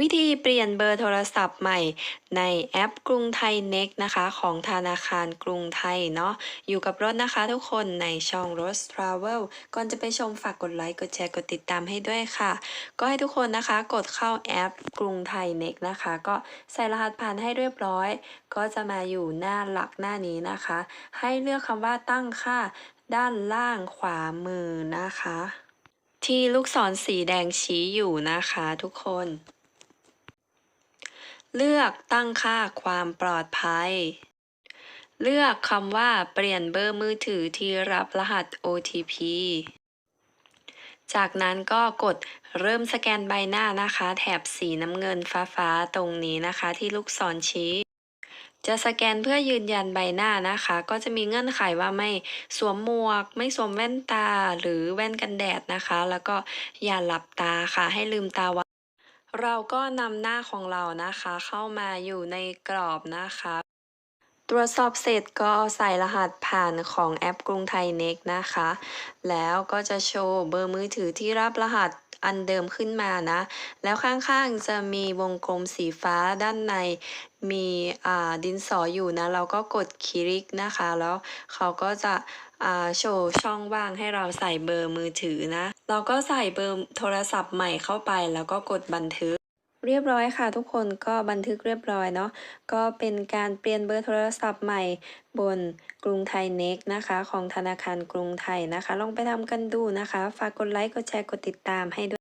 วิธีเปลี่ยนเบอร์โทรศัพท์ใหม่ในแอปกรุงไทย Next นะคะ ของธนาคารกรุงไทยเนาะอยู่กับรถนะคะทุกคนในช่อง Rose Travel ก่อนจะไปชมฝากกดไลค์ กดแชร์ กดติดตามให้ด้วยค่ะ ก็ให้ทุกคนนะคะกดเข้าแอปกรุงไทย Next นะคะ ก็ใส่รหัสผ่านให้เรียบร้อย ก็จะมาอยู่หน้าหลักหน้านี้นะคะ ให้เลือกคำว่าตั้งค่าด้านล่างขวามือนะคะ ที่ลูกศรสีแดงชี้อยู่นะคะทุกคน เลือกตั้งค่าความปลอดภัย เลือกคำว่าเปลี่ยนเบอร์มือถือที่รับรหัส OTP จากนั้นก็กดเริ่มสแกนใบหน้านะคะ แถบสีน้ำเงินฟ้าๆตรงนี้นะคะที่ลูกศรชี้ จะสแกนเพื่อยืนยันใบหน้านะคะ ก็จะมีเงื่อนไขว่าไม่สวมหมวก ไม่สวมแว่นตาหรือแว่นกันแดดนะคะ แล้วก็อย่าหลับตาค่ะให้ลืมตาไว้ เราก็นำหน้าของเรานะคะ เข้ามาอยู่ในกรอบนะคะ ตรวจสอบเสร็จก็ใส่รหัสผ่านของแอปกรุงไทยเน็กนะคะ แล้วก็จะโชว์เบอร์มือถือที่รับรหัส อันเดิมขึ้นมานะ แล้วข้างๆจะมีวงกลมสีฟ้าด้านใน มีดินสออยู่นะ เราก็กดคลิกนะคะ แล้วเขาก็จะโชว์ช่องว่างให้เราใส่เบอร์มือถือนะ เราก็ใส่เบอร์โทรศัพท์ใหม่เข้าไป แล้วก็กดบันทึกเรียบร้อยค่ะทุกคนก็บันทึกเรียบร้อยเนาะก็เป็นการเปลี่ยนเบอร์โทรศัพท์ใหม่บนกรุงไทย Next นะคะ ของธนาคารกรุงไทยนะคะ ลองไปทำกันดูนะคะ ฝากกดไลค์กดแชร์กดติดตามให้ด้วย